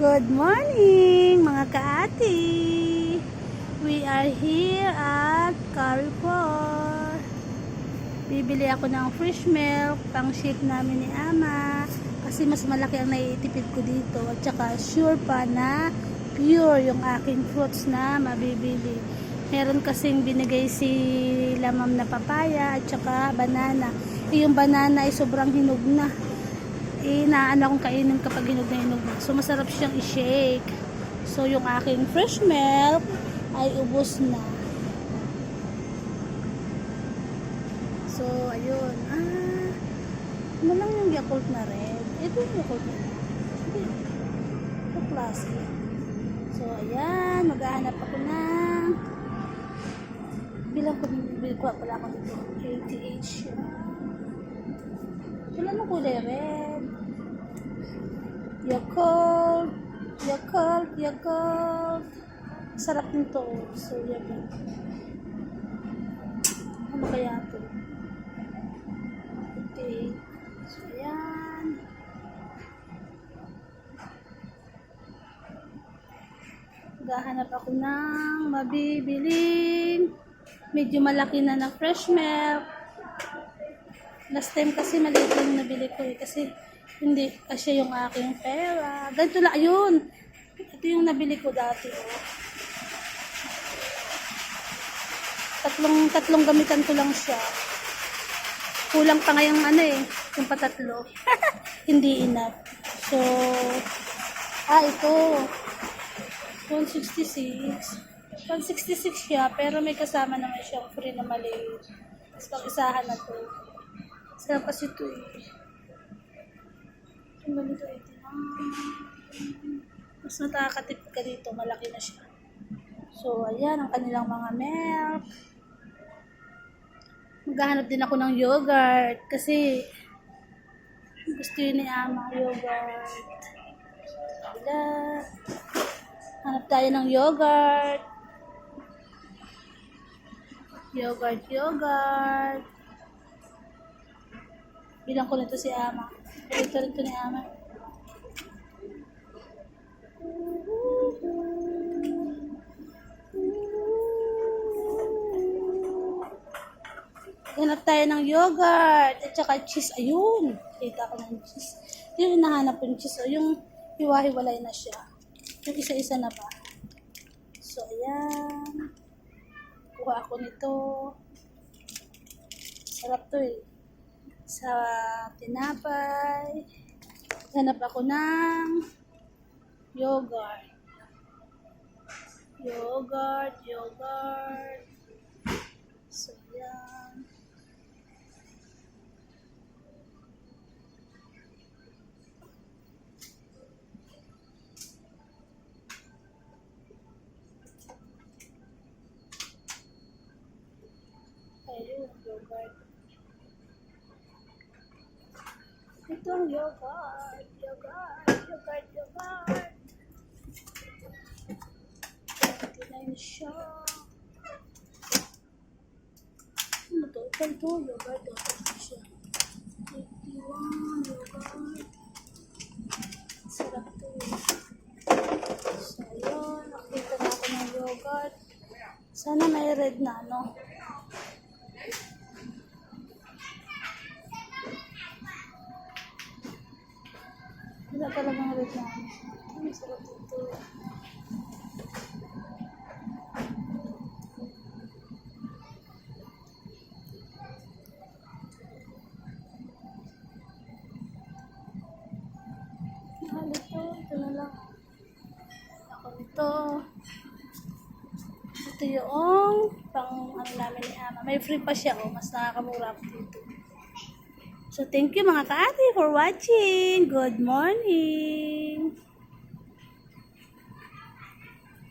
Good morning mga kaati! We are here at Carrefour. Bibili ako ng fresh milk pang shake namin ni Ama kasi mas malaki ang naiitipid ko dito at saka sure pa na pure yung aking fruits na mabibili. Meron kasing binigay si lamam na papaya at saka banana. Eh, yung banana ay sobrang hinog na inaano akong kainin kapag hinog na hinog na. So, masarap siyang i-shake. So, yung aking fresh milk ay ubos na. So, ayun. Ah, ano lang yung Yakult na red? Ito yung Yakult na red. Ito klase. So, ayan. Maghahanap ako ng bilang ko, bilang ko pala ako dito. 80H. Wala mo kulay red. Yakult. Yakult. Yakult. Sarap nito. So, yan. Ano kaya ito? Okay. So, ayan. Gahanap ako ng mabibiling medyo malaki na na fresh milk. Last time kasi maliit lang nabili ko eh. Kasi hindi kasi yung aking pera. Ganito lang. Ayun. Ito yung nabili ko dati. Oh. Tatlong, tatlong gamitan ko lang siya. Kulang pa ngayong ano eh. Yung patatlo. hindi enough. So, ah, ito. 166. 166 siya, pero may kasama naman siyang free na maliit. Tapos pag-isahan na to. Sarap kasi ito eh. Ganito eh. Mas nakakatip ka dito, malaki na siya. So, ayan ang kanilang mga milk. Maghahanap din ako ng yogurt kasi gusto yun ni Ama, yogurt. Wala. Hanap tayo ng yogurt. Yogurt, yogurt. Bilang ko nito si Ama. Ito rin to ni Ama. Hanap tayo ng yogurt at saka cheese. Ayun! Kita ko ng cheese. Ito yung hinahanap yung cheese. Yung hiwa-hiwalay na siya. Yung isa-isa na ba? So, ayan. Kuha ako nito. Sarap to eh. Sa tinapay. Hanap ako ng yogurt. Yogurt, yogurt. Itong yogurt, yogurt, yogurt, yogurt. Yun siya. Ano to? Ito to, yogurt. Ito siya. 81, yogurt. Sarap to. So, ayun. Nakita na ako ng yogurt. Sana may red na, no? Talagang red na. Ang sarap dito. Ito. Ito na lang. Ako ito. Ito yung pang ano namin ni Ama. May free pa siya. Oh. Mas nakakamura ako dito. So, thank you mga ka-ate for watching. Good morning.